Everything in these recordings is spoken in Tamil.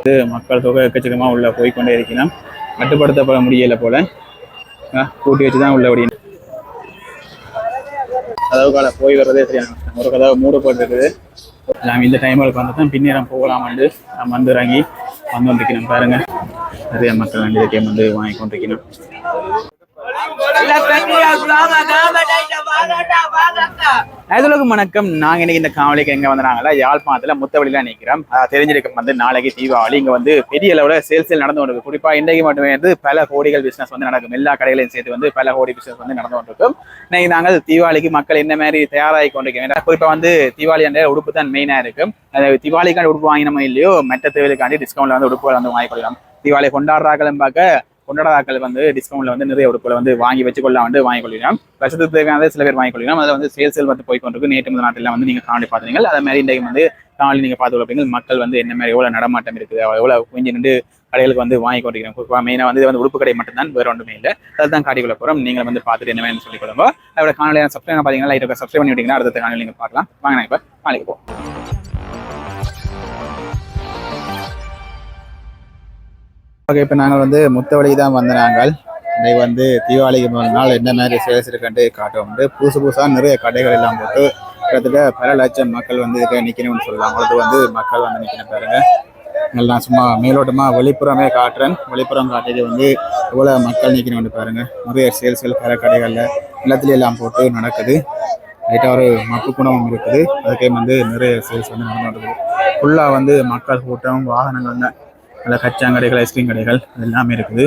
இது மக்கள் தொகை எக்கச்சக்கமாக உள்ள போய்க்கொண்டே இருக்கணும் கட்டுப்படுத்தப்பட முடியல போல. கூட்டி வச்சு தான் உள்ள விடியணும் கதவு கால போய் வர்றதே சரியான ஒரு கதவு மூடப்பட்டிருக்குது நாம் இந்த டைமுக்கு வந்து தான் பின்னேரம் போகலாமாண்டு நம்ம வந்து இறங்கி வந்து கொண்டிருக்கணும் பாருங்க. நிறைய மக்கள் வந்து வந்து வாங்கி கொண்டிருக்கணும் வணக்கம். நாங்க இன்னைக்கு இந்த காவலிக்கு எங்க வந்தாங்களா யாழ்ப்பாணத்துல முத்தவழியில நிக்கிறோம். தெரிஞ்சிருக்க வந்து நாளைக்கு தீபாவளி. இங்க வந்து பெரிய அளவுல சேல்ஸ் நடந்து கொண்டு குறிப்பா இன்றைக்கு மட்டுமே வந்து பல கோடிகள் பிசினஸ் வந்து நடக்கும். எல்லா கடைகளையும் சேர்த்து வந்து பல கோடி பிசினஸ் வந்து நடந்து கொண்டிருக்கும். இன்னைக்கு நாங்கள் தீபாவளிக்கு மக்கள் என்ன மாதிரி தயாராகி கொண்டிருக்கோம் குறிப்பா வந்து தீபாவளி அந்த உடுப்பு தான் மெயினா இருக்கும். தீபாவளிக்கான உடுப்பு வாங்கினோமோ இல்லையோ மற்ற தேவைக்காண்டி டிஸ்கவுண்ட்ல வந்து உடுப்புகள் வந்து வாங்கிக்கொள்ளலாம் தீபாவளி கொண்டாடுறாங்களும் பார்க்க கொண்டாடாக்கள் வந்து டிஸ்கவுண்ட்ல வந்து நிறைய உடுப்புகளை வந்து வாங்கி வச்சுக்கொள்ள வந்து வாங்கி கொள்ளலாம் வருஷத்துக்கு தேவையானதை சில பேர் வாங்கி கொள்ளலாம் அதில் வந்து சேல்ஸ் வந்து போய் கொண்டிருக்கு நேற்று முதல் நாட்டில் வந்து நீங்க காணொலி பார்த்தீங்க அதே மாதிரி இன்றைக்கு வந்து காணொலி நீங்க பார்த்து அப்படிங்க மக்கள் வந்து என்ன மாதிரி எவ்வளவு நடமாட்டம் இருக்குது எவ்வளவு குஞ்சு நின்று கடைகளுக்கு வந்து வாங்கி கொண்டிருக்கிறோம் குறிப்பாக மெயினாக வந்து வந்து உடுப்பு கடை மட்டும்தான் வேற ஒன்றுமே இல்லை. அதை தான் காட்டிக்கொள்ள போகிறோம் நீங்கள் வந்து பார்த்துட்டு என்ன வேணும்னு சொல்லி கொடுங்க அதோட காணொலியான சப்ஸ்கிரைப் பார்த்தீங்கன்னா லைட் சப்ஸ்கிரைப் பண்ணி விட்டீங்கன்னா அடுத்த காணொலி நீங்கள் பார்க்கலாம். வாங்க நான் இப்போ போ ஓகே இப்போ நாங்கள் வந்து முத்தவழி தான் வந்த நாங்கள். இன்னைக்கு வந்து தீபாவளிக்கு முதல் நாள் என்ன மாதிரி சேல்ஸ் இருக்குன்ட்டு காட்டுவோம். வந்து புதுசு புதுசாக நிறைய கடைகள் எல்லாம் போட்டு கிட்டத்தட்ட பல லட்சம் மக்கள் வந்து இதுக்கு நிற்கணும்னு சொல்லலாம் அவங்களுக்கு வந்து மக்கள் வந்து நிற்கணும் பாருங்க. எல்லாம் நான் சும்மா மேலோட்டமாக வெளிப்புறமே காட்டுறேன். வெளிப்புறம் காட்டியது வந்து எவ்வளோ மக்கள் நிற்கணும்னு பாருங்க. நிறைய சேல்ஸ்கள் பல கடைகளில் எல்லாத்துலேயும் எல்லாம் போட்டு நடக்குது. லைட்டாக ஒரு மப்பு குணமும் இருக்குது. அதுக்கே வந்து நிறைய சேல்ஸ் வந்து நடந்து ஃபுல்லாக வந்து மக்கள் கூட்டம் வாகனங்கள் தான் நல்ல கச்சாங்கடைகள் ஐஸ்கிரீம் கடைகள் அது எல்லாமே இருக்குது.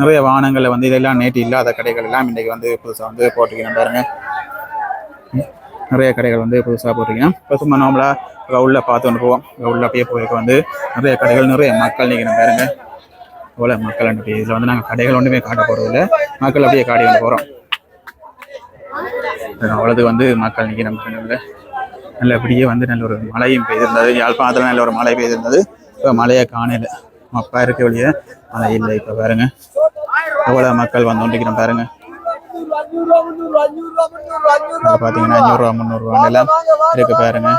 நிறைய வாகனங்களில் வந்து இதெல்லாம் நேற்று இல்லாத கடைகள் எல்லாம் இன்றைக்கி வந்து புதுசாக வந்து போட்டிருக்கணும் பாருங்கள் நிறைய கடைகள் வந்து புதுசாக போட்டிருக்கணும் இப்போ சும்மா நார்மலாக உள்ள பார்த்து கொண்டு போவோம். உள்ள அப்படியே போயிருக்க வந்து நிறைய கடைகள் நிறைய மக்கள் நிற்கணும் பாருங்க. போல மக்கள் அனுப்பி இதில் வந்து நாங்கள் கடைகள் ஒன்றுமே காட்ட போகிறதில்ல மக்கள் அப்படியே காடி கொண்டு போகிறோம் அவ்வளோது வந்து மக்கள் நிற்கணும் பாருங்க. நல்லபடியே வந்து நல்ல ஒரு மழையும் பெய்திருந்தது. யாழ்ப்பாணத்தில் நல்ல ஒரு மழை பெய்திருந்தது. இப்போ மழையை காணல. அப்பா இருக்க வழிய மழை இல்லை இப்போ பாருங்க. எவ்வளோ மக்கள் வந்து கொண்டிருக்கிறோம் பாருங்க. இங்க பார்த்தீங்கன்னா அஞ்சூறுரூவா முந்நூறுரூவா எல்லாம் இருக்கு பாருங்க.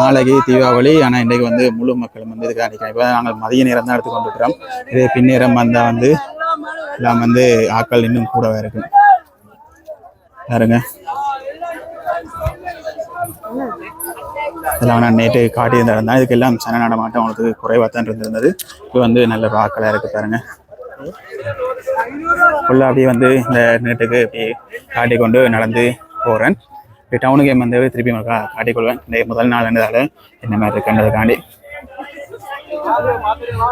நாளைக்கு தீபாவளி ஆனால் இன்றைக்கு வந்து முழு மக்களும் வந்து இதுக்கு அடிக்கிறோம் இப்போ நாங்கள் மதிய நேரம் தான் எடுத்து கொண்டிருக்கிறோம் இதே பின்னேரம் வந்தால் வந்து எல்லாம் வந்து ஆக்கள் இன்னும் கூடவே இருக்கும் பாருங்க. இதெல்லாம் நான் நேற்று காட்டியிருந்தேன். தான் இதுக்கெல்லாம் சன நடமாட்டம் அவங்களுக்கு குறைவாக தான் இருந்திருந்தது. இப்போ வந்து நல்ல ராக்களாக இருக்குது பாருங்கள் ஃபுல்லாக அப்படியே வந்து இந்த நேட்டுக்கு இப்படி காட்டி கொண்டு நடந்து போகிறேன் இப்போ டவுனுக்கு வந்து திருப்பி கா காட்டிக்கொள்வேன். இந்த முதல் நாள் இருந்ததால் என்ன மாதிரி இருக்குன்றதுக்காண்டி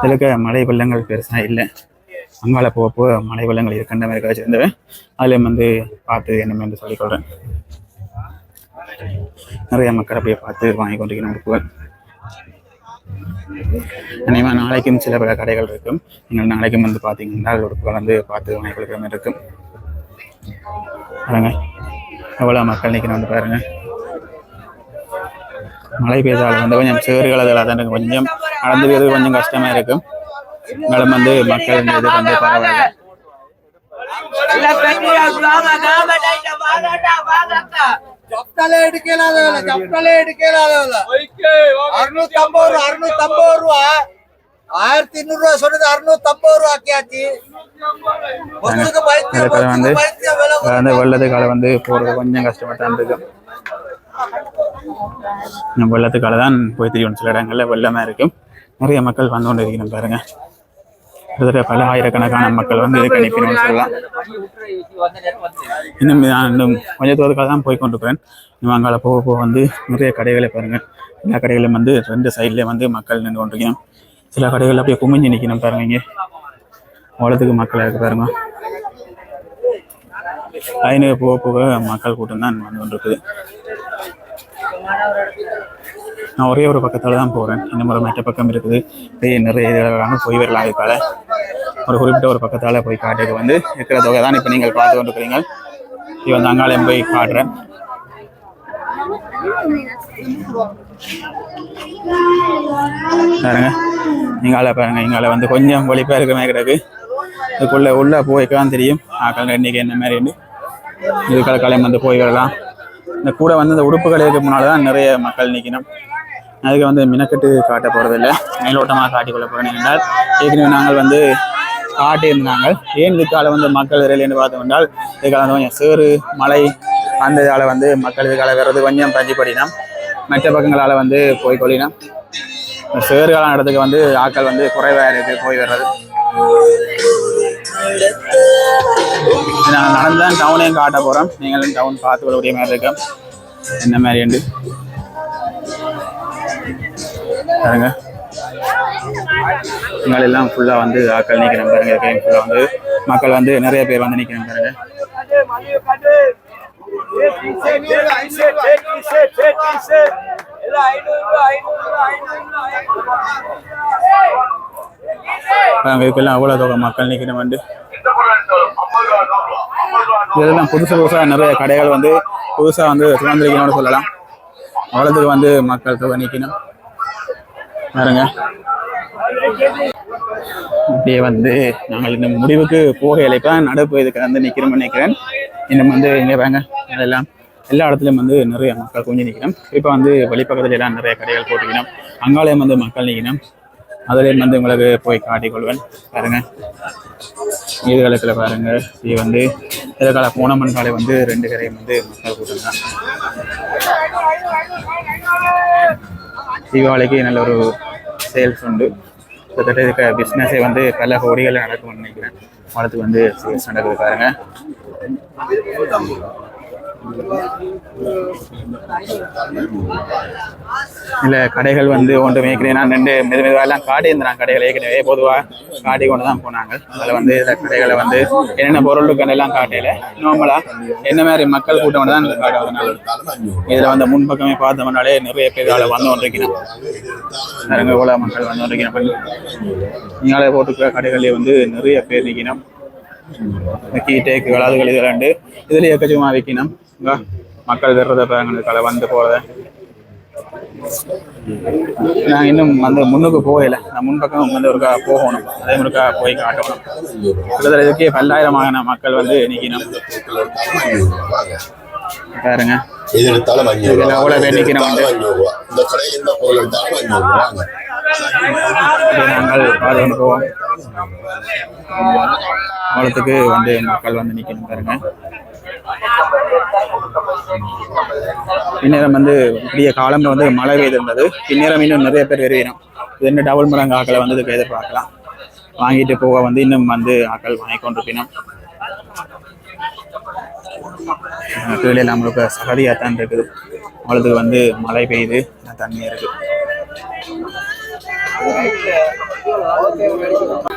இதுக்கு மழை வெள்ளங்கள் பெருசாக இல்லை. அங்கால போக போக மழை வெள்ளங்கள் இருக்கின்ற மாதிரி வச்சுருந்தவன் அதுலேயும் வந்து பார்த்து என்ன மாதிரி சொல்லிக்கொள்கிறேன் நிறைய மக்கள் அப்படியே பார்த்து வாங்கி கொண்டிருக்கிற அனைவா நாளைக்கும் சில பல கடைகள் இருக்கும் நீங்கள் நாளைக்கும் வந்து பார்த்தீங்கன்னா உடுப்புகள் வந்து பார்த்து வாங்கி கொடுக்குற மாதிரி இருக்கும் பாருங்க எவ்வளோ மக்கள் நிற்கிறாங்க பாருங்க மழை பெய்தால் வந்து கொஞ்சம் சேறுகள் அதெல்லாம் தான் கொஞ்சம் நடந்து போகிறது கொஞ்சம் கஷ்டமாக இருக்கும் மேலும் வந்து மக்கள் இது வந்து பரவாயில்ல வாங்க வாங்க చెప్తాలే ఎడికేలా చెప్తాలే ఎడికేలా అరుణూతి ஆயிரத்தி இருநூறு ரூபா சொல்றது அறுநூத்தி ஐம்பது ரூபாக்கியாச்சு வந்து வெள்ளத்துக்கால வந்து போறது கொஞ்சம் கஷ்டமா தான் வெள்ளத்துக்கால தான் போய் தெரியும் சில இடங்கள்ல வெள்ளமா இருக்கும் நிறைய மக்கள் வந்து கொண்டு பாருங்க கிட்டத்தட்ட பல ஆயிரக்கணக்கான மக்கள் வந்து இதுக்கு நிற்கணும்னு சொல்லலாம். இன்னும் நான் இன்னும் கொஞ்ச தூரத்துக்காக தான் போய் கொண்டிருக்கிறேன். இன்னும் அங்கால போக போக வந்து நிறைய கடைகளை பாருங்கள் எல்லா கடைகளும் வந்து ரெண்டு சைட்லேயும் வந்து மக்கள் நின்று கொண்டிருக்கணும் சில கடைகள் அப்படியே குமிஞ்சு நிற்கணும் பாருங்க இங்கே. அவ்வளோத்துக்கு மக்கள் இருக்கு பாருங்க. ஐநூறு போக போக மக்கள் கூட்டம் தான் வந்து கொண்டிருக்குது. நான் ஒரே ஒரு பக்கத்தில் தான் போகிறேன் இன்னும் ஒரு மற்ற பக்கம் இருக்குது. பெரிய நிறைய இதெல்லாம் போய் வரலாம் இதுக்கால ஒரு குறிப்பிட்ட ஒரு பக்கத்தால் போய் காட்டுறது வந்து இருக்கிற தொகை தான் இப்போ நீங்கள் பார்த்து கொண்டிருக்கிறீங்க. இது வந்து அங்காளையும் போய் காட்டுறேன். பாருங்க. இங்கால பாருங்க. இங்கால வந்து கொஞ்சம் ஒழிப்பாக இருக்கிற மாதிரி கிடக்கு. இதுக்குள்ளே உள்ள போய்க்கான் தெரியும். ஆக்கள் இன்னைக்கு என்ன மாதிரி இதுக்கால காலையும் வந்து போய் வரலாம். இந்த கூட வந்து இந்த உடுப்புகள் இருக்கு முன்னால் தான் நிறைய மக்கள் நிற்கணும் அதுக்கு வந்து மினக்கட்டு காட்ட போகிறதில்ல மேலோட்டமாக காட்டிக் கொள்ள போகிறேன் என்றால் ஏற்கனவே நாங்கள் வந்து காட்டியிருந்தாங்க. ஏன் இதுக்கால வந்து மக்கள் இடையில என்று பார்த்து கொண்டால் இதுக்கால வந்து கொஞ்சம் சேறு மழை அந்த இதால் வந்து மக்கள் இதுக்கால வர்றது கொஞ்சம் பஞ்சிப்படினா மற்ற பக்கங்களால் வந்து போய் கொள்ளினோம். சேறு காலம் இடத்துக்கு வந்து ஆட்கள் வந்து குறைவாக இருக்குது போய் வர்றது. நாங்கள் நடந்தான் டவுனையும் காட்ட போகிறோம் நீங்களும் டவுன் பார்த்து கொள்ளக்கூடிய மாதிரி இருக்கோம். என்ன மாதிரி என்று? பாருங்க. இங்கே எல்லாம் ஃபுல்லாக வந்து ஆக்கள் நிற்கிறேன் பாருங்க ஃபுல்லாக வந்து. மக்கள் வந்து நிறைய பேர் வந்து நிற்கிறேன் பாருங்க. பாருங்க இதுக்கெல்லாம் அவ்வளோ தொகை மக்கள் நிற்கிறேன் வந்து. இதெல்லாம் புதுசு புதுசாக நிறைய கடைகள் வந்து புதுசாக வந்து சுதந்திரிக்கணும்னு சொல்லலாம். அவ்வளோத்துக்கு வந்து மக்கள் தொகை நிற்கணும் பாருங்க. இப்படியே வந்து நாங்கள் இந்த முடிவுக்கு போகையில இப்போ நடப்பு இதுக்கு வந்து நிற்கிறோம்னு நினைக்கிறேன். இன்னும் வந்து இங்கே பாருங்க அதெல்லாம் எல்லா இடத்துலையும் வந்து நிறைய மக்கள் கொஞ்சம் நிற்கணும் இப்போ வந்து வெளிப்பக்கத்துல எல்லாம் நிறைய கடைகள் போட்டுக்கணும் அங்காலயம் வந்து மக்கள் நிற்கணும் அதுலேயும் வந்து உங்களுக்கு போய் காட்டிக்கொள்வேன். பாருங்க. ஈதுகாலத்தில் பாருங்க இது வந்து எதிர்கால பூனமன் காலை வந்து ரெண்டு கரையும் வந்து மக்கள் கூட்டம் தான் தீபாவளிக்கு நல்ல ஒரு சேல்ஸ் உண்டு. கிட்டத்தட்ட இருக்க பிஸ்னஸே வந்து பல கோடிகளில் நடக்கும்னு நினைக்கிறேன். அவளுக்கு வந்து சேல்ஸ் நடக்குது பாருங்க. இல்லை கடைகள் வந்து ஒன்று மேய்க்கிறேன் நான் ரெண்டு மெது மெதுவாக காட்டி இருந்தேன். கடைகள் ஏற்கனவே பொதுவாக காட்டி கொண்டு தான் போனாங்க. அதில் வந்து இதில் கடைகளை வந்து என்னென்ன பொருள் இருக்குன்னு எல்லாம் காட்டையில நார்மலாக என்ன மாதிரி மக்கள் கூட்டம் தான் இந்த காட்டு வந்தனால இதில் வந்து முன்பக்கமே பார்த்தோம்னாலே நிறைய பேர் அதில் வந்து கொண்டிருக்கிறோம் நிறைய கூட மக்கள் வந்து கொண்டிருக்கிறோம் நீங்களே போட்டுக்கிற கடைகளே வந்து நிறைய பேர் நிற்கணும். கீ டேக்கு அதுகள் இதெல்லாம் இதுல எக்கச்சக்கமாக விற்கணும் இங்க மக்கள் வர்றத பாருங்க வந்து போகிறத நான் இன்னும் வந்து முன்னுக்கு போகல. நான் முன்பக்கம் வந்து ஒருக்கா போகணும். அதே ஒருக்கா போய் காட்டணும். கிட்டத்தட்ட இதுக்கே பல்லாயிரமான மக்கள் வந்து நிற்கணும் பாருங்க. இதுல எவ்வளவு பேர் ரூபா இந்த கடையில் பொருள் எடுத்தாலும் அஞ்சூறு ரூபாங்க அப்படியே நாங்கள் பாதுகாப்போம். போவோம் வந்து மக்கள் வந்து நிற்கணும் பாருங்க. பின்னேரம் வந்து இப்படிய காலம்ல வந்து மழை பெய்திருந்தது. பின்னேரம் இன்னும் நிறைய பேர் வருகிறோம் இது டபுள் மடங்கு ஆக்களை வந்து இதுக்கு எதிர்பார்க்கலாம். வாங்கிட்டு போக வந்து இன்னும் வந்து ஆக்கள் வாங்கி கொண்டிருப்பினோம் கீழே நம்மளுக்கு சகதியாக தான் இருக்குது. அவளுக்கு வந்து மழை பெய்யுது தண்ணி இருக்குது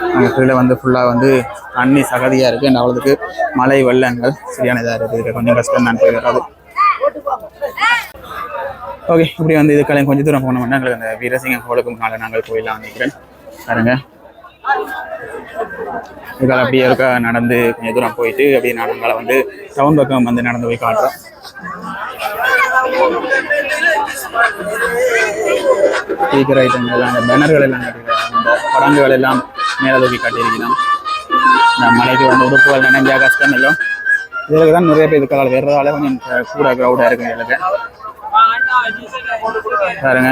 அங்கே கீழே வந்து ஃபுல்லாக வந்து தண்ணி சகதியாக இருக்குது அண்ட் அவ்வளோத்துக்கு மழை வெள்ளங்கள் சரியான இதாக இருக்குது கொஞ்சம் கஷ்டம் தான் போய் வராது ஓகே இப்படி வந்து இதுக்கெல்லாம் கொஞ்சம் தூரம் போனோம்னா எங்களுக்கு அந்த வீரசிங்கம் கோலுக்கும் கால நாங்கள் போயிடலாம் நினைக்கிறேன். பாருங்க. இதுக்கால அப்படியே இருக்க நடந்து கொஞ்சம் தூரம் போயிட்டு அப்படியே நாங்கள் வந்து டவுன் பக்கம் வந்து நடந்து போய் காட்டுறோம் ஸ்பீக்கர் ஐட்டங்கள் அந்த பேனர்கள் எல்லாம் கட்டிருக்காங்க அந்த படங்குகள் எல்லாம் மேலே தூக்கி காட்டியிருக்கணும் இந்த மலைக்கு வந்து உடுப்புகள் நினைஞ்சா கஷ்டம் இல்லை இதுக்கு தான் நிறைய பேர் இருக்கலாம் வேறதால கொஞ்சம் கூட க்ரௌடாக இருக்கு எங்களுக்கு பாருங்க.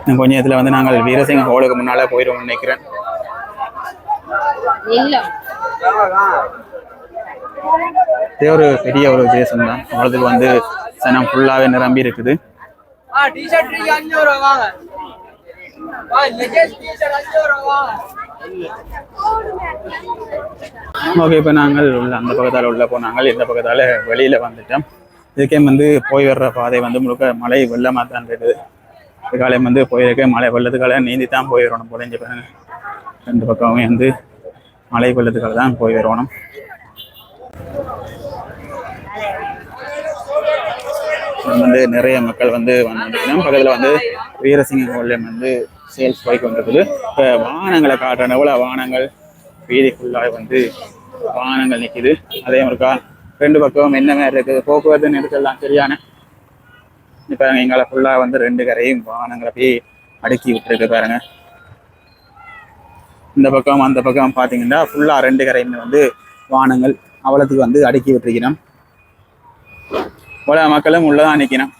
இன்னும் கொஞ்சம் இதில் வந்து நாங்கள் வீரசிங்க ஹோலுக்கு முன்னால் போயிடுவோம்னு நினைக்கிறேன். இதே ஒரு பெரிய ஒரு தேசம் தான். அவ்வளோத்துக்கு வந்து சனம் ஃபுல்லாகவே நிரம்பி இருக்குது. ஓகே இப்போ நாங்கள் உள்ள அந்த பக்கத்தால் உள்ள போனாங்கள் இந்த பக்கத்தால் வெளியில் வந்துட்டோம். இதுக்கே வந்து போய் வர்ற பாதை வந்து முழுக்க மழை வெள்ளமாக தான் இருக்குது. இதுக்காலையும் வந்து போயிருக்க மழை வெள்ளத்துக்கால நீந்தி தான் போய் புரிஞ்சு பாருங்க. ரெண்டு பக்கமுமே வந்து மழை வெள்ளத்துக்கால தான் போய் வரணும். வந்து நிறைய மக்கள் வந்து வந்துருக்கணும் பக்கத்தில் வந்து வீரசிங்க கோல்யம் வந்து சேல்ஸ் போய் கொண்டிருக்குது இப்போ வாகனங்களை காட்டுற எவ்வளோ வாகனங்கள்? வீதி வந்து வாகனங்கள் நிற்கிது அதே மாதிரிக்கா ரெண்டு பக்கம் என்ன மாதிரி இருக்குது? போக்குவரத்து நெரிசல்லாம் சரியான. இப்போ எங்களை ஃபுல்லாக வந்து ரெண்டு கரையும் வாகனங்களை போய் அடுக்கி விட்டுருக்கு பாருங்க. இந்த பக்கம் அந்த பக்கம் பார்த்தீங்கன்னா ஃபுல்லாக ரெண்டு கரையுமே வந்து வானங்கள் அவ்வளோத்துக்கு வந்து அடுக்கி விட்டுருக்கிறோம். இவ்வளோ மக்களும் உள்ளதான் நிற்கணும்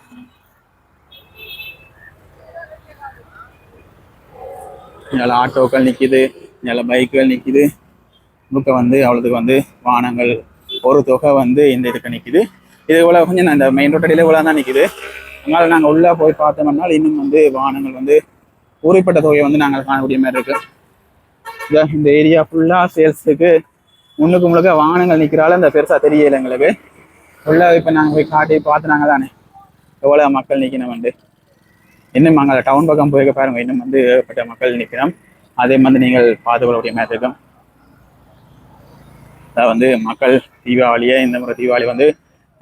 நல்ல ஆட்டோக்கள் நிற்கிது இதில் பைக்குகள் நிற்கிது. முக்க வந்து அவ்வளோதுக்கு வந்து வானங்கள் ஒரு தொகை வந்து இந்த இதுக்கு நிற்கிது. இது இவ்வளோ கொஞ்சம் இந்த மெயின் ரோட் இவ்வளோ தான் நிற்கிது. அதனால நாங்கள் உள்ளே போய் பார்த்தோம்னா இன்னும் வந்து வாகனங்கள் வந்து ஊறிப்பட்ட தொகையை வந்து நாங்கள் காணக்கூடிய மாதிரி இருக்குது இந்த ஏரியா ஃபுல்லாக சேல்ஸுக்கு முன்னுக்கு முழுக்க வாகனங்கள் நிற்கிறாலும் அந்த பெருசாக தெரியல எங்களுக்கு. உள்ள இப்போ நாங்கள் போய் காட்டி பார்த்துனாங்க தானே. எவ்வளோ மக்கள் நிற்கணும் வந்து. இன்னும் அங்கே டவுன் பக்கம் போயிருக்க பாருங்க. இன்னும் வந்து ஏகப்பட்ட மக்கள் நிற்கிறோம் அதே மாதிரி நீங்கள் பார்த்துக்கொள்ளக்கூடிய மாதிரி இருக்கும். அதாவது வந்து மக்கள் தீபாவளியை இந்த முறை தீபாவளி வந்து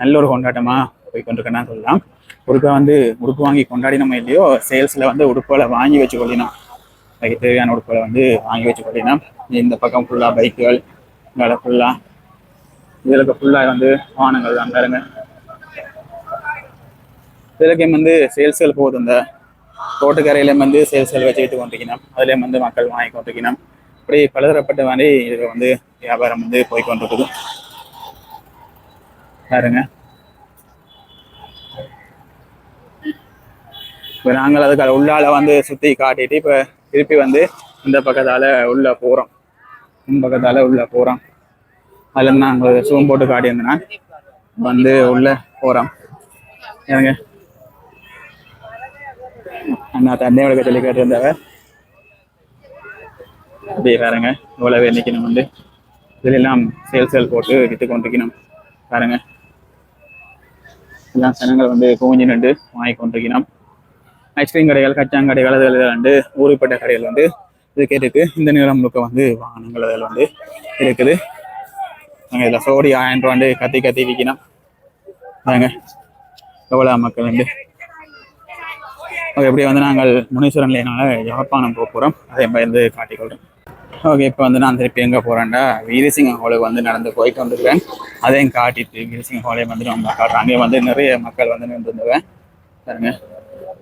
நல்ல ஒரு கொண்டாட்டமாக போய் கொண்டிருக்கேன்னு சொல்லலாம். ஒருக்கா வந்து உடுப்பு வாங்கி கொண்டாடினோமோ இல்லையோ சேல்ஸில் வந்து உடுப்புகளை வாங்கி வச்சு கொள்ளினோம். அதுக்கு தேவையான உடுப்புகளை வந்து வாங்கி வச்சு கொள்ளினோம். இந்த பக்கம் ஃபுல்லாக பைக்குகள் இங்கே ஃபுல்லாக இதில் ஃபுல்லாக வந்து வாகனங்கள் தான் பாருங்க இதுலக்கையும் வந்து சேல்ஸ்கள் போகுது. இந்த தோட்டக்கரையிலையும் வந்து சேல்ஸ்கள் வச்சுக்கிட்டு கொண்டிருக்கணும். அதுலேயும் வந்து மக்கள் வாங்கி கொண்டிருக்கணும். இப்படி பலதரப்பட்ட மாதிரி இது வந்து வியாபாரம் வந்து போய் கொண்டிருக்குது. பாருங்க இப்போ நாங்கள் அதுக்கு உள்ளால வந்து சுற்றி காட்டிட்டு இப்போ திருப்பி வந்து இந்த பக்கத்தால் உள்ளே போகிறோம் பக்கத்தால் உள்ள போகிறோம் அதில் நாங்கள் சூம் போட்டு காட்டியிருந்தேன்னா வந்து உள்ள போகிறோம் ஏங்க? அண்ணா தண்ணி விளக்க சொல்லி கேட்டிருந்தவ. அப்படியே பாருங்க இவ்வளவு நிற்கணும் வந்து. இதிலெல்லாம் சேல்ஸ்கள் போட்டு விற்று கொண்டிருக்கணும். பாருங்க. எல்லாம் ஜனங்கள் வந்து குவிஞ்சு நின்று வாங்கி கொண்டிருக்கணும். ஐஸ்கிரீம் கடைகள் கச்சாங்கடைகள் அதில் வந்து ஊருப்பட்ட கடைகள் வந்து இதுக்கு இருக்கு இந்த நேரம் முழுக்க வந்து வாகனங்கள் அதில் வந்து இருக்குது. நாங்கள் இதில் சோடி ஆயிரம் ரூபா கத்தி கத்தி விற்கணும் பாருங்க. எவ்வளோ மக்கள் வந்து. ஓகே இப்படி வந்து நாங்கள் முனீஸ்வரன் லேனால யாழ்ப்பாணம் போக போகிறோம் மாதிரி வந்து காட்டிக்கொள்கிறோம். ஓகே இப்போ வந்து நான் திருப்பி எங்கே போகிறேன்டா வீரசிங்க ஹாலுக்கு வந்து நடந்து போயிட்டு கொண்டிருக்கிறேன் அதையும் காட்டிட்டு வீரசிங்க ஹாலையும் வந்து நம்ம காட்டுறோம் அங்கே வந்து நிறைய மக்கள் வந்து நின்றுருந்துவேன் பாருங்க.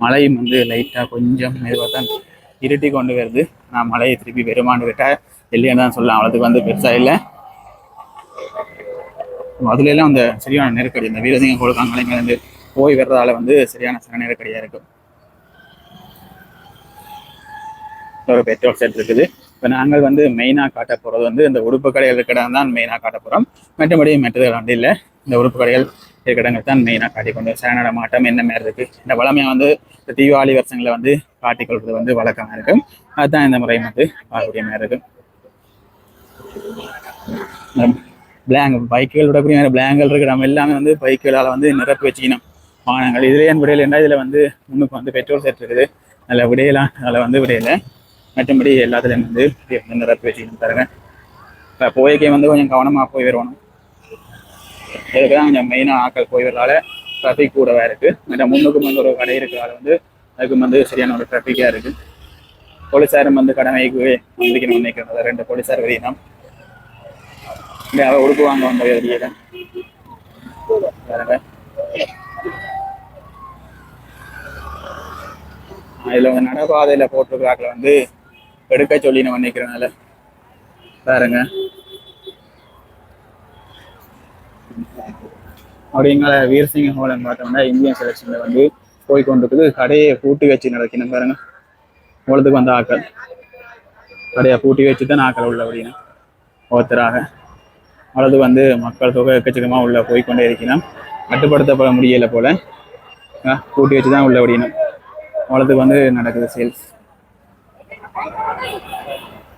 மழையும் வந்து லைட்டாக கொஞ்சம் மெதுவாக தான் இருட்டி கொண்டு வருது. நான் மழையை திருப்பி வருமானு விட்டால் இல்லைன்னு தான் சொல்லலாம். அவ்வளோத்துக்கு வந்து பெருசாக இல்லை. அதுல அந்த சரியான நெருக்கடி இந்த வீரசிங்கம் ஹாலுக்கு வந்து போய் வர்றதால வந்து சரியான சில நெருக்கடியாக இருக்கும். ஒரு பெட்ரோல் செட் இருக்குது. இப்போ நாங்கள் வந்து மெயினாக காட்ட போகிறது வந்து இந்த உறுப்பு கடைகள் இருக்கிற தான் மெயினாக காட்ட போகிறோம் மற்றபடி மற்றது வந்து இல்லை. இந்த உறுப்பு கடைகள் இருக்கிற இடங்கள் தான் மெயினாக காட்டிக்கொண்டு சரணட மாட்டம் என்ன மாதிரி இருக்குது இந்த வளமையாக வந்து இந்த தீபாவளி வருஷங்களை வந்து காட்டிக்கொள்வது வந்து வழக்கமாக இருக்கும். அதுதான் இந்த முறை வந்து பார்க்கக்கூடிய மாதிரி இருக்கும் பிளாங்க் பைக்குகள் விடக்கூடிய பிளாங்கள் இருக்கிற நம்ம எல்லாமே வந்து பைக்குகளால் வந்து நிரப்பி வச்சுக்கணும். வாகனங்கள். இதுலேயே விடையில என்ன இதில் வந்து முன்னுக்கு வந்து பெட்ரோல் செட் இருக்குது அதில் விடையலாம் அதில் வந்து விடையில மற்றபடி எல்லாத்துலேயும் வந்து வந்து நிரப்பி வச்சுக்கணும் தருங்க இப்போ போய்க்கே வந்து கொஞ்சம் கவனமாக போய் வருவணும் இதுக்கு தான் கொஞ்சம் மெயினாக ஆக்கள் போய் வரலால ட்ராஃபிக் கூடவாக இருக்குது மற்ற முன்னுக்கு வந்து ஒரு கடை இருக்கிறதால வந்து அதுக்கு வந்து சரியான ஒரு டிராஃபிக்காக இருக்குது போலீஸாரும் வந்து கடமைக்கு வந்திக்கணும் நினைக்கிறது ரெண்டு போலீஸார் வரையினோம். இல்லை அவ உடுப்பு வாங்க வந்த வெளியில இதில் வந்து நடைபாதையில் போட்டிருக்கிறாக்களை வந்து எடுக்க சொல்லி நம்ம நினைக்கிறனால பாருங்க. அப்படிங்கிற வீரசிங்க ஹோலன் பார்த்தோம்னா இந்தியன் செலெக்ஷனில் வந்து போய் கொண்டிருக்குது கடையை பூட்டி வச்சு நடக்கணும் பாருங்க. உலகத்துக்கு வந்த ஆக்கள். கடையை பூட்டி வச்சு தான் ஆக்கள் உள்ள அப்படின்னு ஒருத்தராக அல்லது வந்து மக்கள் தொகை எக்கச்சக்கமாக உள்ள போய்க்கொண்டே இருக்கணும் கட்டுப்படுத்தப்பட முடியலை போல. பூட்டி வச்சு தான் உள்ள விடணும் அவ்வளோத்துக்கு வந்து நடக்குது சேல்ஸ்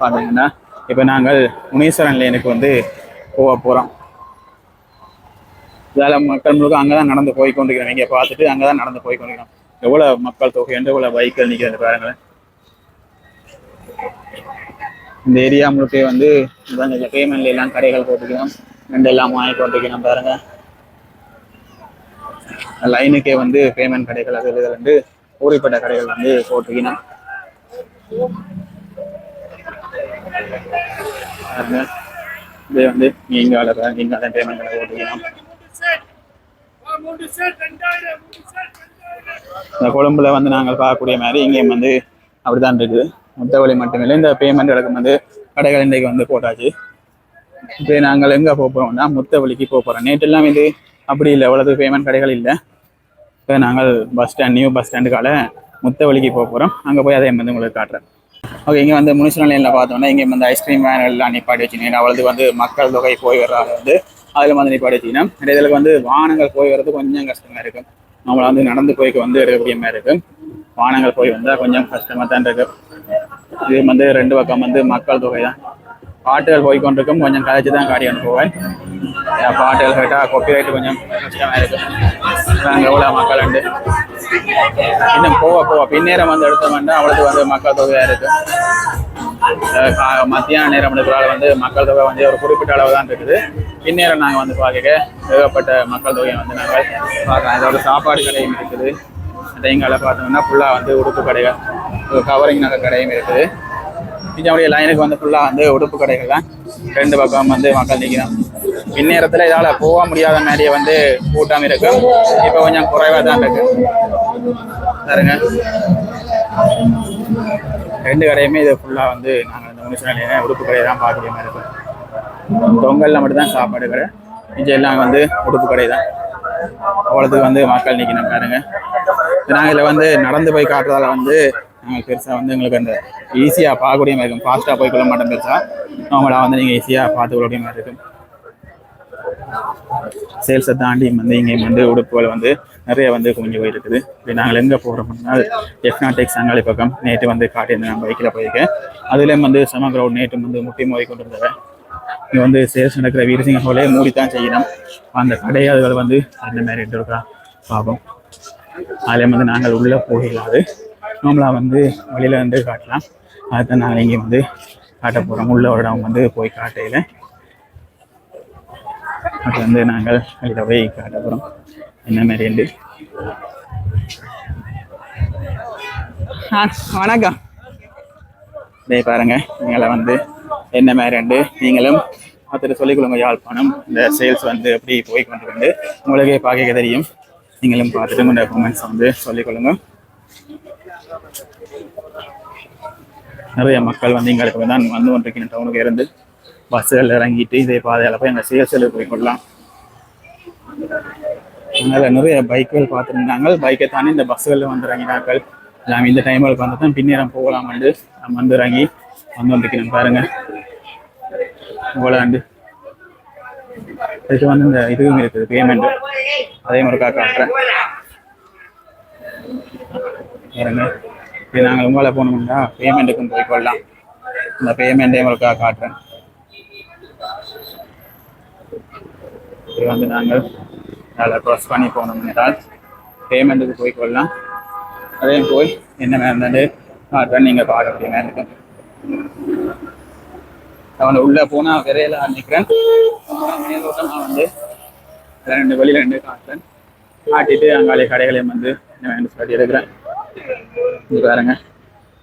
பார்த்தீங்கன்னா இப்போ நாங்கள் முனீஸ்வரன் லேனுக்கு வந்து போக போகிறோம் இதால் மக்கள் முழுக்க அங்கே தான் நடந்து போய் கொண்டிருக்கிறோம் இங்கே பார்த்துட்டு அங்கே தான் நடந்து போய் கொண்டிருக்கிறோம் எவ்வளோ மக்கள் தொகை எந்த எவ்வளோ பைக்கள் நிற்கிறது பாருங்களேன். இந்த ஏரியா முழுக்க வந்து இதான் இந்த பேமெண்ட்ல எல்லாம் கடைகள் போட்டுக்கலாம் ரெண்டு எல்லாம் வாங்கி கொண்டிருக்கணும் பாருங்க. லைனுக்கே வந்து பேமெண்ட் கடைகள் அது இதில் வந்து ஊறிப்பட்ட கடைகள் வந்து போட்டுக்கணும் பாருங்க. இதே வந்து நீங்க வளர நீங்க பேமெண்ட் கடை போட்டுக்கணும் இந்த கொழும்புல வந்து நாங்கள் பார்க்கக்கூடிய மாதிரி இங்கேயும் வந்து அப்படிதான் இருக்குது. முத்தவழி மட்டுமில்லை இந்த பேமெண்ட் அடக்கம் வந்து கடைகள் இன்றைக்கு வந்து போட்டாச்சு. இப்போ நாங்கள் எங்கே போக போகிறோம்னா முத்தவழிக்கு போக போகிறோம் நேற்றெல்லாம் இது அப்படி இல்லை எவ்வளவு பேமெண்ட் கடைகள் இல்லை. இப்போ நாங்கள் பஸ் ஸ்டாண்ட் நியூ பஸ் ஸ்டாண்டுக்கால முத்தவழிக்கு போக போகிறோம் அங்கே போய் அதே வந்து உங்களுக்கு காட்டுறேன். ஓகே இங்கே வந்து முனிசிபல் நிலையில் பார்த்தோம்னா இங்கே வந்து ஐஸ்கிரீம் வேன் எல்லாம் நிப்பாட்டி வச்சுக்கணும் அவ்வளவு வந்து மக்கள் தொகை போய் வர்றாங்க வந்து அதில் வந்து நிப்பாட்டி நிறைய இதில் வந்து வாகனங்கள் போய் வர்றது கொஞ்சம் கஷ்டமாக இருக்கும் நம்மளை வந்து நடந்து போய்க்கு வந்து எடுக்கக்கூடிய மாதிரி இருக்கும் வாகனங்கள் போய் வந்தால் கொஞ்சம் கஷ்டமாக தான் இருக்கு. இது வந்து ரெண்டு பக்கம் வந்து மக்கள் தொகை தான். பாட்டுகள் போய்கொண்டிருக்கும். கொஞ்சம் கதைச்சு தான் காடி அனுப்புவேன். பாட்டுகள் கேட்டால் காப்பிரைட் கொஞ்சம் கஷ்டமாக இருக்கும். நாங்கள் எவ்வளோ மக்கள் உண்டு இன்னும் போக போக பின்னேரம் வந்து எடுத்தோம்னா அவளுக்கு வந்து மக்கள் தொகையாக இருக்குது கா- மத்தியான நேரம் எடுக்கிறால வந்து மக்கள் தொகை வந்து ஒரு குறிப்பிட்ட அளவு தான் இருக்குது. பின்னேரம் நாங்கள் வந்து பார்க்க ஏகப்பட்ட மக்கள் தொகையை வந்து நாங்கள் பார்க்கலாம். இதோட சாப்பாடு கடையும் இருக்குது. டைங்கால பார்த்தோம்னா ஃபுல்லாக வந்து உடுப்பு கடைகள் கவரிங் நகை கடையும் இருக்குது. இதனுடைய லைனுக்கு வந்து ஃபுல்லாக வந்து உடுப்பு கடைகள் தான். ரெண்டு பக்கம் வந்து மக்கள் நிற்கிறோம் இந்நேரத்தில் இதால் போக முடியாத மாதிரியே வந்து கூட்டம் இருக்கும் இப்போ கொஞ்சம் குறைவாக தான் இருக்கு. பாருங்க. ரெண்டு கடையுமே இது ஃபுல்லாக வந்து நாங்கள் இந்த முனிசிபாலிட்டியில் உடுப்பு கடையை தான் பார்க்குற மாதிரி இருக்கும் பொங்கலில் மட்டும்தான் சாப்பாடு கடை. இங்கே எல்லாம் வந்து உடுப்பு கடை தான். அவ்வளோத்துக்கு வந்து மக்கள் நிற்கணும் பாருங்க. நாங்கள் இதில் வந்து நடந்து போய் காட்டுறதால வந்து நாங்கள் பெருசாக வந்து எங்களுக்கு அந்த ஈஸியாக பார்க்கக்கூடிய மாதிரி இருக்கும். ஃபாஸ்ட்டாக போய் கொள்ள மாட்டோம் பெருசாக அவங்கள வந்து நீங்கள் ஈஸியாக பார்த்துக்கொள்ளக்கூடிய மாதிரி இருக்கும். சேல்ஸை தாண்டி வந்து இங்கே வந்து உடுப்புகள் வந்து நிறைய வந்து குமிஞ்சு போயிருக்குது இப்போ நாங்கள் எங்கே போகிறோம்னா எஃப்னாடெக்ஸ் அங்காளி பக்கம். நேற்று வந்து காட்டியிருந்தேன் நான் பைக்கில் போயிருக்கேன் அதுலேயும் வந்து செம கிரௌட் நேற்று வந்து முட்டி மோதி கொண்டு இருந்தேன் இங்கே வந்து சேல்ஸ் நடக்கிற வீரசிங்க ஹோலே மூடித்தான் செய்யணும். அந்த கடையாதுகள் வந்து அந்த மாதிரி இருக்கா பார்ப்போம். அதில் வந்து நாங்கள் உள்ளே போகலாது. நார்மலாக வந்து வழியில் வந்து காட்டலாம். அதுதான் நாங்கள் இங்கே வந்து காட்ட போகிறோம் உள்ள ஒரு இடம் வந்து போய் காட்டையில். அது வந்து நாங்கள் வழியில் போய் காட்ட போகிறோம் என்ன மாதிரி உண்டு ஆ வணக்கம். இதே பாருங்க. நீங்களை வந்து என்ன மாதிரி ரெண்டு நீங்களும் மற்ற சொல்லிக் கொடுங்க யாழ்ப்பாணம் இந்த சேல்ஸ் வந்து எப்படி போய் கொண்டு வந்து உங்களுக்கே பார்க்க தெரியும். நீங்களும் பார்த்துட்டு உங்களோட கமெண்ட்ஸ் வந்து சொல்லிக் கொள்ளுங்க. நிறைய மக்கள் வந்து எங்களுக்கு தான் வந்து கொண்டிருக்கிற டவுனுக்கு இருந்து பஸ்ஸுகளில் இறங்கிட்டு இதே பாதையால் போய் அங்கே சிஎஸ்எல் போய் கொள்ளலாம். அதனால் நிறைய பைக்குகள் பார்த்துருந்தாங்க. பைக்கை தாண்டி இந்த பஸ்ஸுகளில் வந்து இறங்கினார்கள். நாம் இந்த டைமில் வந்து தான் பின்னேரம் போகலாம் வந்து நம்ம வந்து இறங்கி வந்து வந்துருக்கிறோம் பாருங்க. இவ்வளோண்டு இதுக்கு வந்து இந்த இதுவும் இருக்குது பேமெண்ட் அதே மாதிரி காட்டுறேன். பாருங்க நாங்கள் உங்களை போனோம்னா பேமெண்ட்டுக்கும் போய் கொள்ளலாம். இந்த பேமெண்ட்டே உங்களுக்காக காட்டுறேன். இது வந்து நாங்கள் அதில் க்ராஸ் பண்ணி போனோம் என்றால் பேமெண்ட்டுக்கு போய் கொள்ளலாம். அதே போய் என்ன வேணுன்னு காட்டுறேன் நீங்கள் பார்க்க மாதிரி அவனை உள்ளே போனால் விரையில நிற்கிறேன் மேலோட்டமாக வந்து ரெண்டு வெளியில் ரெண்டு காட்டுறேன். காட்டிட்டு அங்காலே கடைகளையும் வந்து என்ன வேணும்னு சொல்லி எடுக்கிறேன் இது பாருங்க.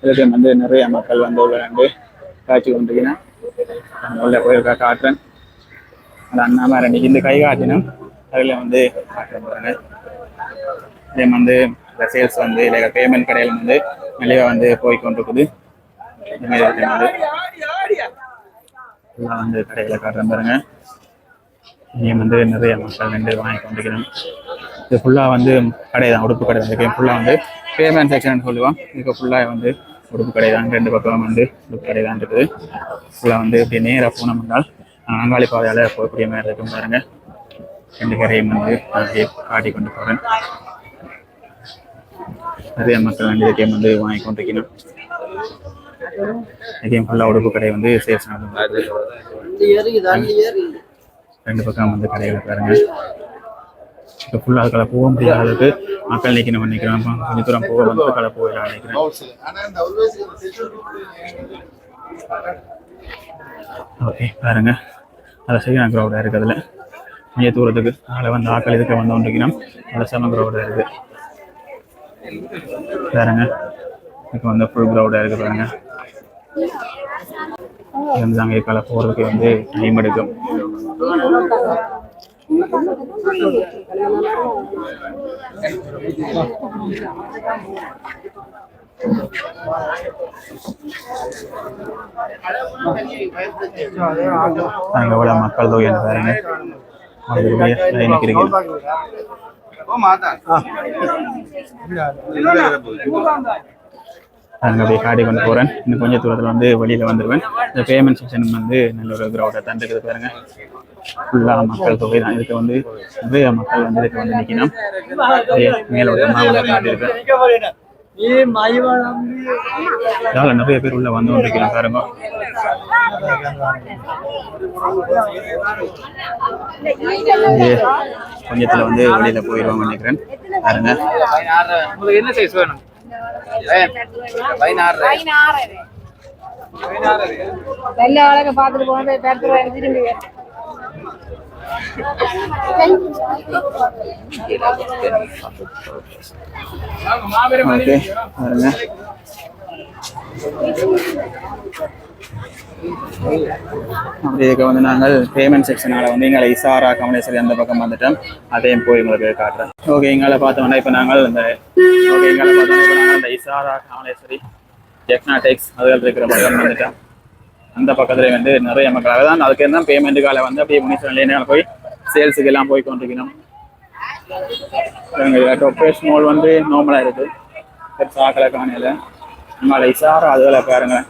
இதுக்கு வந்து நிறைய மக்கள் வந்து உள்ள ரெண்டு காட்சி கொண்டிருக்கிறேன் உள்ள போய் கா- காட்டுறேன் அந்த அண்ணாம ரெண்டு இந்த கை காட்டினும் அதில் வந்து காட்டுறேன் பாருங்க இதே வந்து சேல்ஸ் வந்து இல்லை பேமெண்ட் கடையில் வந்து மெளிவாக வந்து போய் கொண்டிருக்குது. வந்து எல்லாம் வந்து கடையில் காட்டுறேன் பாருங்க. இங்கே வந்து நிறைய மக்கள் வந்து வாங்கி கொண்டிருக்கிறோம் இது ஃபுல்லாக வந்து கடை தான் உடுப்பு கடை தான். இருக்கு ஃபுல்லாக வந்து பேமெண்ட் செக்ஷன் சொல்லுவோம். இதுக்கு ஃபுல்லாக வந்து உடுப்பு கடை தான். ரெண்டு பக்கம் வந்து உடுப்பு கடை தான் இருக்குது. ஃபுல்லாக வந்து இப்படி நேராக போனோம் என்றால் அங்காளி பாதையால் போகக்கூடிய மாதிரி இருக்கும் பாருங்க. ரெண்டு கரையும் வந்து அப்படியே காட்டி கொண்டு போகிறேன் நிறைய மக்கள் வந்து இதுக்கே வந்து வாங்கி கொண்டிருக்கணும் இதுக்கே ஃபுல்லாக உடுப்பு கடை வந்து சேல்ஸ் நடந்து ரெண்டு பக்கம் வந்து கடைகள் பாருங்க. இப்போ ஃபுல்லாக அதுக்கால போக முடியாத அளவுக்கு மக்கள் நிற்கணும் நினைக்கிறேன் கொஞ்சம் தூரம் போக வந்து கடை போயிடலாம் நினைக்கிறேன். ஓகே பாருங்க. அதை சரியான க்ரௌடாக இருக்குது அதில். மைய தூரத்துக்கு. அதில் வந்து ஆக்கள் இதுக்கு வந்து ஒன்றுக்கினா அதில் செம க்ரௌடாக இருக்குது. பாருங்க. இப்போ வந்து ஃபுல் க்ரௌடாக இருக்குது பாருங்க. இது வந்து அங்கே கால போகிறதுக்கு வந்து டைம் எடுக்கும். அங்கே எவ்வளோ மக்கள் தொகை பாருங்க அதுக்கு லைனுக்கு இருக்கணும் அங்கே அப்படியே காடி கொண்டு போகிறேன் இன்னும் கொஞ்சம் தூரத்தில் வந்து வெளியில் வந்துடுவேன் இந்த பேமெண்ட் செக்ஷன் வந்து நல்ல ஒரு கிரௌடாக தான் இருக்குது பாருங்க. ஃபுல்லாக மக்கள் தொகை தான். இதுக்கு வந்து நிறைய மக்கள் வந்து இதுக்கு வந்து நிற்கணும் மேலோட மாவட்டம் காட்டியிருக்கேன் நிறைய பேர் உள்ள வந்து கொண்டிருக்கிறோம் பாருங்க. கொஞ்சத்தில் கொஞ்சத்துல வந்து வெளியில போயிடுவாங்க நினைக்கிறேன். பாருங்க. உங்களுக்கு என்ன சைஸ் வேணும்? நல்ல அழகை பார்த்துட்டு போனது திரும்பி ஓகே பாருங்க. அப்படி இதுக்கு வந்து நாங்கள் பேமெண்ட் செக்ஷனால் வந்து எங்களை இசாரா கமலேஸ்வரி அந்த பக்கம் வந்துட்டோம். அதையும் போய் உங்களுக்கு காட்டுறேன். ஓகே எங்களை பார்த்தோம்னா இப்போ நாங்கள் இந்த ஓகே எங்களை பார்த்தோம்னா இப்போ நாங்கள் இந்த இசாரா கமலேஸ்வரி டெக்னாடெக்ஸ் அதுகள் இருக்கிற பக்கம் வந்துட்டோம். அந்த பக்கத்துலேயே வந்து நிறைய மக்கள். தான் அதுக்கு தான் பேமெண்ட்டுக்கால வந்து அப்படியே முனிசிபல் போய் சேல்ஸுக்கு எல்லாம் போய் கொண்டிருக்கணும் டொப்பேஸ் மால் வந்து நார்மலாக இருக்குது. சாக்கலை காணையில் நம்மளை இசாரா அதுகளை பாருங்கள்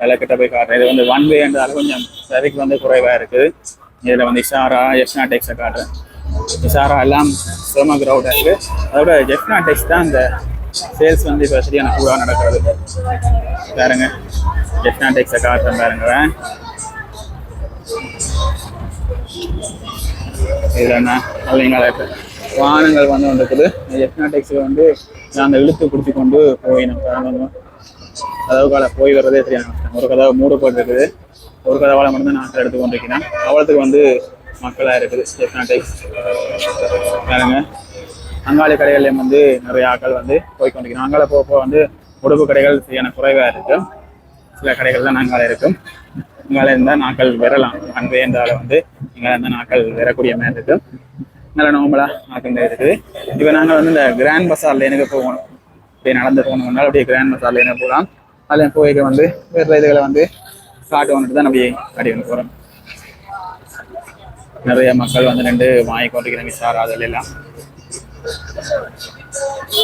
வேலை கிட்ட போய் காட்டுறேன். இது வந்து ஒன் வேன்றதால கொஞ்சம் டிராஃபிக் வந்து குறைவாக இருக்குது. இதில் வந்து இஷாரா எஸ்னா டெக்ஸை காட்டுறேன். இஷாரா எல்லாம் செம க்ரௌடாக இருக்குது அதோட ஜெஃப்னா டெக்ஸ் தான் இந்த சேல்ஸ் வந்து இப்போ சரியான கூட நடக்கிறது. பாருங்க. ஜெஃப்னா டெக்ஸை காட்டுறேன் பாருங்க. இதில் என்ன? அப்படிங்களா வாகனங்கள் வந்து வந்துருக்குது. ஜெஃப்னா டெக்ஸில் வந்து அந்த இழுத்து பிடிச்சி கொண்டு போய் நம்ம கதவு கால போய் வர்றதே சரியான ஒரு கதவை மூடப்பட்டிருக்குது ஒரு கதவால் மட்டும்தான் நாட்கள் எடுத்து கொண்டிருக்கிறேன் அவ்வளோத்துக்கு வந்து மக்களாக இருக்குது. பாருங்க. அங்காளி கடைகள்லையும் வந்து நிறைய ஆட்கள் வந்து போய் கொண்டிருக்கிறோம் அங்காள போக போக வந்து உடுப்பு கடைகள் சரியான குறைவாக இருக்கும் சில கடைகள் தான் நாங்கால இருக்கும் இங்கால இருந்தால் நாட்கள் வரலாம். அங்கே இருந்தால வந்து இங்கே இருந்தால் நாட்கள் வரக்கூடிய மாதிரி இருக்கும் நல்ல நார்மலாக ஆக்கள் இருக்குது. இப்போ நாங்கள் வந்து இந்த கிராண்ட் பசாரில் எனக்கு போகணும் அப்படியே நடந்து போகணும்னால அப்படியே கிராண்ட் பசாரில் என்ன போகலாம். அதில் போயிட்டு வந்து வேறு இதுகளை வந்து காட்டு வந்துட்டு தான் அப்படியே அடி வந்து போகிறோம் நிறைய மக்கள் வந்து நின்று வாங்கி கொண்டிருக்கிறாங்க சார் அதில் எல்லாம்.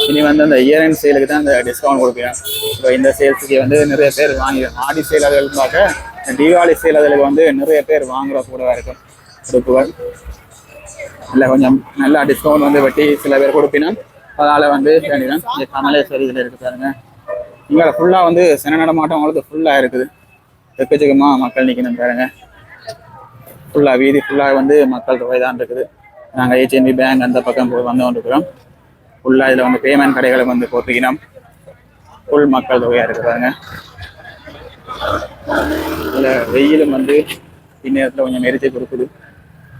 இனி வந்து அந்த இயர் அண்ட் சேலுக்கு தான் அந்த டிஸ்கவுண்ட் கொடுக்குறேன். இப்போ இந்த சேல்ஸுக்கு வந்து நிறைய பேர் வாங்கி ஆடி சேல் அதில் பார்க்க தீபாவளி சேல் அதில் வந்து நிறைய பேர் வாங்குற கூட இருக்கும். உடுப்புகள் இல்லை கொஞ்சம் நல்லா டிஸ்கவுண்ட் வந்து வெட்டி சில பேர் கொடுப்பினா அதனால் வந்து வேண்டிதான். இந்த கமலேஸ்வரி இதில் இருக்கு பாருங்க. இங்கே ஃபுல்லாக வந்து சின நடமாட்டம் உங்களுக்கு ஃபுல்லாக இருக்குது. எக்கச்சக்கமாக மக்கள் நிற்கணும் பாருங்க. ஃபுல்லாக வீதி ஃபுல்லாக வந்து மக்கள் தொகை தான் இருக்குது. நாங்கள் ஹெச்என்பி பேங்க் அந்த பக்கம் போய் வந்து கொண்டிருக்கிறோம். ஃபுல்லாக இதில் வந்து பேமெண்ட் கடைகளை வந்து போட்டுக்கணும் ஃபுல் மக்கள் தொகையாக இருக்குது பாருங்க. இதில் வெயிலும் வந்து இந்நேரத்தில் கொஞ்சம் நெரிச்சி கொடுக்குது.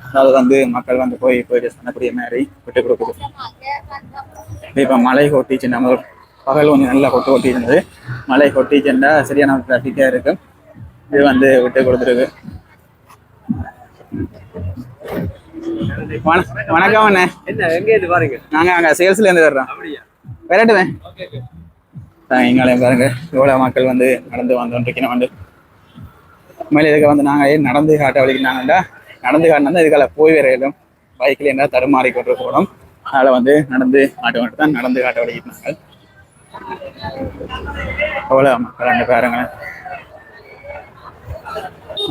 அதாவது வந்து மக்கள் வந்து போய் போய் பண்ணக்கூடிய மாதிரி விட்டு கொடுக்குது. இப்போ மழை கோட்டி சின்னமூர் பகல் கொஞ்சம் நல்லா கொட்டு கொட்டி இருந்தது. மழை கொட்டிச்சுன்னா சரியான டிராஃபிக்காக இருக்கும். இது வந்து விட்டு கொடுத்துருக்கு. வண- வணக்கம் அண்ணே. என்ன எங்க இது பாருங்க நாங்கள் அங்கே சேல்ஸ்ல இருந்து வர்றோம். அப்படியா? விரட்டுவேன் எங்களை பாருங்க. எவ்வளோ மக்கள் வந்து நடந்து வந்துருக்கணும் வந்து. மேலே இதுக்கு வந்து நாங்கள் நடந்து காட்ட வலிக்கிறாங்கடா நடந்து காட்டினா இதுக்கால போய் வரையிலும் பைக்கில் என்ன தடுமாறி கொண்டு போகணும் அதனால் வந்து நடந்து ஆட்ட தான் நடந்து காட்ட வலிக்கிறாங்க அவ்வளோ மக்கள் அந்த பாருங்க?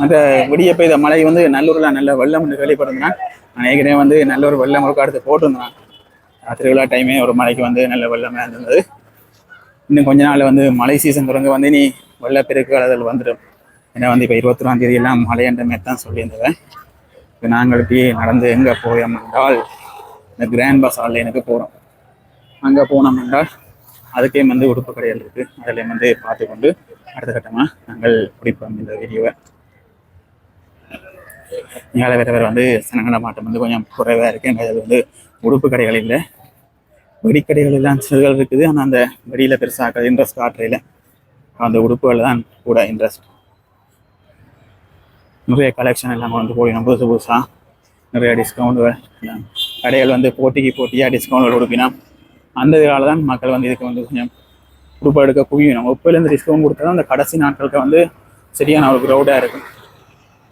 அந்த விடிய பெய்த மழை வந்து நல்லூர்ல நல்ல வெள்ளம் கேள்விப்பட்டிருந்தேன் நான் ஏற்கனவே வந்து நல்லூர் வெள்ளம் ஒரு காலத்து போட்டிருந்தேன். திருவிழா டைமே ஒரு மழைக்கு வந்து நல்ல வெள்ளமாக இருந்தது. இன்னும் கொஞ்ச நாள் வந்து மழை சீசன் தொடங்க வந்து நீ வெள்ளப்பெருக்கு அதில் வந்துடும். ஏன்னா வந்து இப்போ இருபத்தொராம் தேதி எல்லாம் மழைன்ற மாதிரி தான் சொல்லியிருந்தேன். இப்போ நாங்கள் இப்படியே நடந்து எங்கே போயோம் என்றால் இந்த கிராண்ட் பஸாரில் எனக்கு போகிறோம் அங்கே போனோம் என்றால் அதுக்கே வந்து உடுப்பு கடைகள் இருக்குது அதில் வந்து பார்த்து கொண்டு அடுத்த கட்டமாக நாங்கள் பிடிப்போம் இந்த வீடியோவை. ஏழை வேறவர் வேறு வந்து சனங்கட மாட்டம் வந்து கொஞ்சம் குறைவாக இருக்குது அது வந்து உடுப்பு கடைகள் இல்லை. வெடிக்கடைகள் எல்லாம் சிறுகள் இருக்குது. ஆனால் அந்த வெடியில் பெருசாக இன்ட்ரெஸ்ட் காட்டுறையில் அந்த உடுப்புகள் தான் கூட இன்ட்ரெஸ்ட் நிறைய கலெக்ஷன் எல்லாம் வந்து போடணும் புதுசு புதுசாக நிறைய டிஸ்கவுண்ட்டுகள் கடைகள் வந்து போட்டிக்கு போட்டியாக டிஸ்கவுண்ட் கொடுப்பினா அந்த இதனால தான் மக்கள் வந்து இதுக்கு வந்து கொஞ்சம் குறிப்பாக எடுக்க குவியணும் உப்பிலேருந்து டிஸ்கவுண்ட் கொடுத்தா அந்த கடைசி நாட்களுக்கு வந்து சரியான ஒரு க்ரௌடாக இருக்கும்.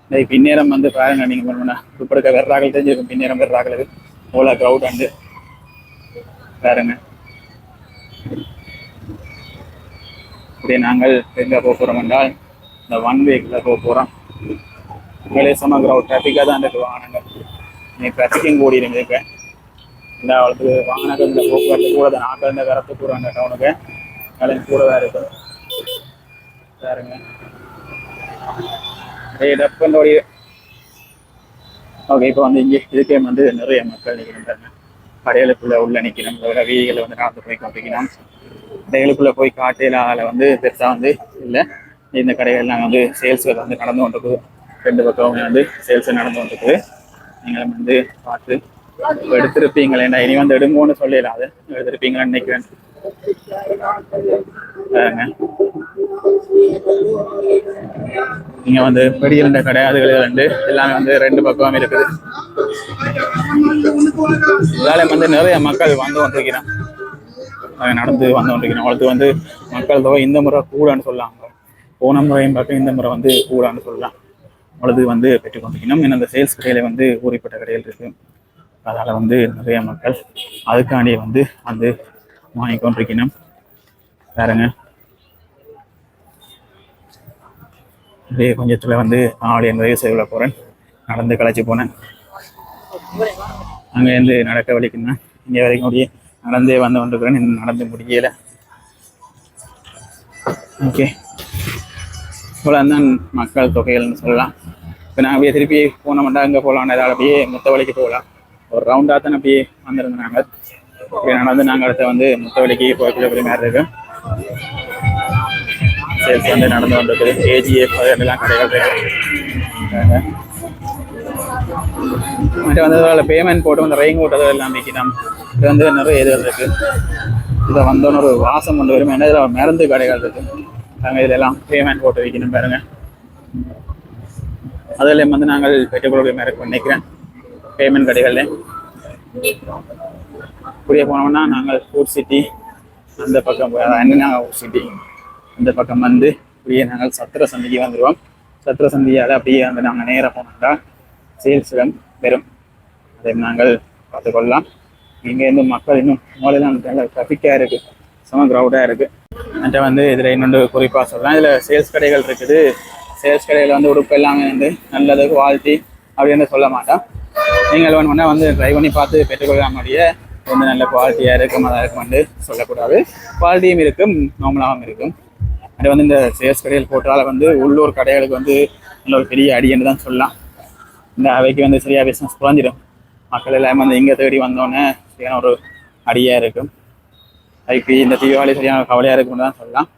இந்த பின்னேரம் வந்து பாருங்க நீங்க குறிப்பாக உட்படுக்க வெறாக்கள் தெரிஞ்சிருக்கும். பின்னேரம் வெறாக்களுக்கு ஓலா க்ரௌட் அண்டு பாருங்க. இப்படி நாங்கள் எங்கே போக போகிறோம் என்றால் இந்த ஒன் வேக்கில் போக போகிறோம் உங்களே சம க்ரௌட் டிராஃபிக்காக தான் இருக்கு வாகனங்கள். இன்னைக்கு டிராஃபிக்கும் கூடி இருந்திருக்கேன் இந்த அவளுக்கு வாகனங்கள் இந்த போக்குவரத்து கூட தான். ஆக்கள் இந்த வரத்து கூட அந்த டவுனுக்கு அதெல்லாம் கூட தான் இருக்கு. பாருங்க. நிறைய டப்பந்தோடைய ஓகே இப்போ வந்து இங்கே இதுக்கே வந்து நிறைய மக்கள் நிற்கிறாங்க கடைகளுக்குள்ள உள்ள நிற்கணும் இதோட வீதிகளை வந்து நடந்து போய் காப்பிக்கணும் கடைகளுக்குள்ளே போய் காட்டையில் அதில் வந்து பெருசாக வந்து இல்லை. இந்த கடைகள்லாம் வந்து சேல்ஸ்கள் வந்து நடந்து கொண்டிருக்குது. ரெண்டு பக்கம் வந்து சேல்ஸ் நடந்து கொண்டிருக்குது. நீங்களும் வந்து பார்த்து எடுத்திருப்பீங்களேண்டா எடுத்திருப்பீங்களே நான் இனி வந்து எடுங்கன்னு சொல்லிடலாம் அது எடுத்திருப்பீங்களான்னு நினைக்கிறேன். பாருங்க. நீங்க வந்து பெடியிருந்த கிடையாது வந்து எல்லாமே வந்து ரெண்டு பக்கம் இருக்குது. இதால வந்து நிறைய மக்கள் வந்து கொண்டிருக்கிறான் நடந்து வந்து கொண்டிருக்கிறோம் அவளுக்கு வந்து மக்கள் தொகை இந்த முறை கூடன்னு சொல்லலாம் போன முறையும் பார்க்க இந்த முறை வந்து கூடான்னு சொல்லலாம் அவளது வந்து பெற்றுக்கொண்டிருக்கணும் ஏன்னா அந்த சேல்ஸ் கடையில வந்து ஊறிப்பட்ட கடைகள் இருக்கு. அதனால வந்து நிறைய மக்கள் அதுக்காண்டி வந்து வந்து வாங்கிக்கொண்டிருக்கணும் பாருங்க. அப்படியே கொஞ்சத்துல வந்து ஆலய நிறைய சேவையில போறேன். நடந்து களைச்சு போனேன். அங்கேருந்து நடக்க வலிக்குன்னா இங்கே வரைக்கும் அப்படியே நடந்தே வந்து கொண்டிருக்கிறேன். இன்னும் நடந்து முடியல. ஓகே. இவ்வளோ தான் மக்கள் தொகைகள்னு சொல்லலாம். இப்போ நான் அப்படியே திருப்பி போனோம்னா அங்கே போகலாம் ஏதாவது அப்படியே முத்த வழிக்கு போகலாம். ஒரு ரவுண்டாக தான் அப்படியே வந்திருந்தாங்க. இப்படி நடந்து நாங்கள் அடுத்து வந்து முத்த வழிக்கு போய்க்குள்ள மாதிரி இருக்கு. சேல்ஸ் வந்து நடந்து கொண்டிருக்குது. ஏஜிஎஃப் எல்லாம் கடைகள் இருக்கு. மற்ற வந்து அதில் பேமெண்ட் போட்டு வந்து ரெயின் கோட் அதெல்லாம் விற்கலாம் இது வந்து நிறைய இதுகள் இருக்கு. இதை வந்தோன்னு ஒரு வாசம் கொண்டு வரும். ஏன்னா இதில் மருந்து கடைகள் இருக்கு. நாங்கள் இதில் எல்லாம் பேமெண்ட் போட்டு வைக்கணும் பாருங்க. அதில் வந்து நாங்கள் பெற்றுக்கொள்ளக்கூடிய மாதிரி நினைக்கிறேன். பேமெண்ட் கடைகளில். இப்படியே போனோம்னா நாங்கள் ஃபுட் சிட்டி அந்த பக்கம் அண்ணா சிட்டி அந்த பக்கம் வந்து இப்படியே நாங்கள் சத்திர சந்திக்கு வந்துடுவோம் சத்திர சந்தியால் அப்படியே வந்து நாங்கள் நேராக போனோம்னா சேல்ஸிடம் பெறும். அதை நாங்கள் பார்த்துக்கொள்ளலாம் இங்கேருந்து மக்கள் இன்னும் மூலையெல்லாம் நல்ல ட்ராஃபிக்காக இருக்குது செம க்ரௌடாக இருக்குது என்கிட்ட வந்து இதில் இன்னொன்று குறிப்பாக சொல்லலாம் இதில் சேல்ஸ் கடைகள் இருக்குது. சேல்ஸ் கடையில் வந்து உடுப்பு எல்லாமே வந்து நல்லது குவாலிட்டி அப்படின்னு சொல்ல மாட்டோம். நீங்கள் வேணும்னா வந்து ட்ரை பண்ணி பார்த்து பெற்றுக்கொள்ள முடிய வந்து நல்ல குவாலிட்டியாக இருக்கும் அதாக இருக்கும் வந்து சொல்லக்கூடாது. குவாலிட்டியும் இருக்கும் நார்மலாகவும் இருக்கும். அது வந்து இந்த சேல்ஸ் கடைகள் போட்டால வந்து உள்ளூர் கடைகளுக்கு வந்து நல்ல ஒரு பெரிய அடின்னு தான் சொல்லலாம். இந்த அவைக்கு வந்து சரியாக பிஸ்னஸ் குறைஞ்சிடும் மக்கள் எல்லாமே வந்து இங்கே தேடி வந்தோடனே சரியான ஒரு அடியாக இருக்கும். அதுக்கு இந்த தீபாவளி சரியான கவலையாக இருக்கும்னு தான் சொல்லலாம்.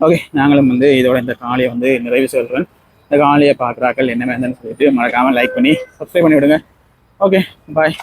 ஓகே நாங்களும் வந்து இதோட இந்த காலையை வந்து நிறைவு சொல்கிறேன் இந்த காலையை பார்க்குறாக்கள் என்ன வேணும்னு சொல்லிட்டு மறக்காமல் லைக் பண்ணி சப்ஸ்கிரைப் பண்ணி விடுங்க ஓகே பாய்